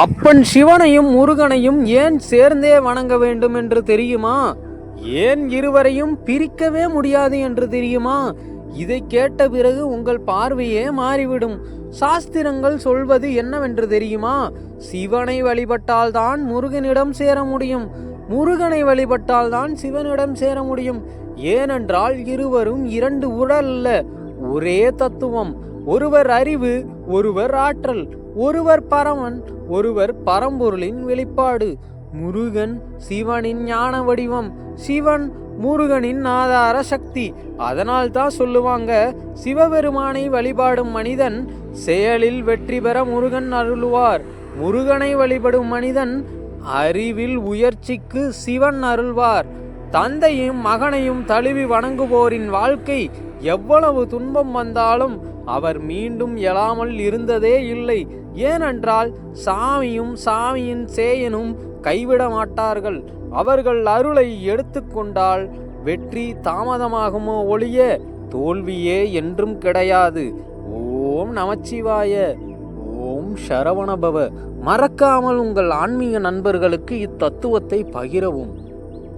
அப்பன் சிவனையும் முருகனையும் ஏன் சேர்ந்தே வணங்க வேண்டும் என்று தெரியுமா? ஏன் இருவரையும் பிரிக்கவே முடியாது என்று தெரியுமா? இதை கேட்ட பிறகு உங்கள் பார்வையே மாறிவிடும். சாஸ்திரங்கள் சொல்வது என்னவென்று தெரியுமா? சிவனை வழிபட்டால்தான் முருகனிடம் சேர முடியும். முருகனை வழிபட்டால்தான் சிவனிடம் சேர முடியும். ஏனென்றால் இருவரும் இரண்டு உடல் அல்ல ஒரே தத்துவம். ஒருவர் அறிவு ஒருவர் ஆற்றல். ஒருவர் பரமன் ஒருவர் பரம்பொருளின் வெளிப்பாடு. முருகன் சிவனின் ஞான வடிவம். சிவன் முருகனின் ஆதார சக்தி. அதனால் தான் சொல்லுவாங்க சிவபெருமானை வழிபாடும் மனிதன் செயலில் வெற்றி பெற முருகன் அருள்வார். முருகனை வழிபடும் மனிதன் அறிவில் உயர்ச்சிக்கு சிவன் அருள்வார். தந்தையும் மகனையும் தழுவி வணங்குவோரின் வாழ்க்கை எவ்வளவு துன்பம் வந்தாலும் அவர் மீண்டும் எழாமல் இருந்ததே இல்லை. ஏனென்றால் சாமியும் சாமியின் சேயனும் கைவிட மாட்டார்கள் அவர்கள் அருளை எடுத்துக்கொண்டால் வெற்றி தாமதமாகுமோ ஒழிய தோல்வியே என்றும் கிடையாது. ஓம் நமச்சிவாய. ஓம் சரவணபவ. மறக்காமல் உங்கள் ஆன்மீக நண்பர்களுக்கு இத்தத்துவத்தை பகிரவும்.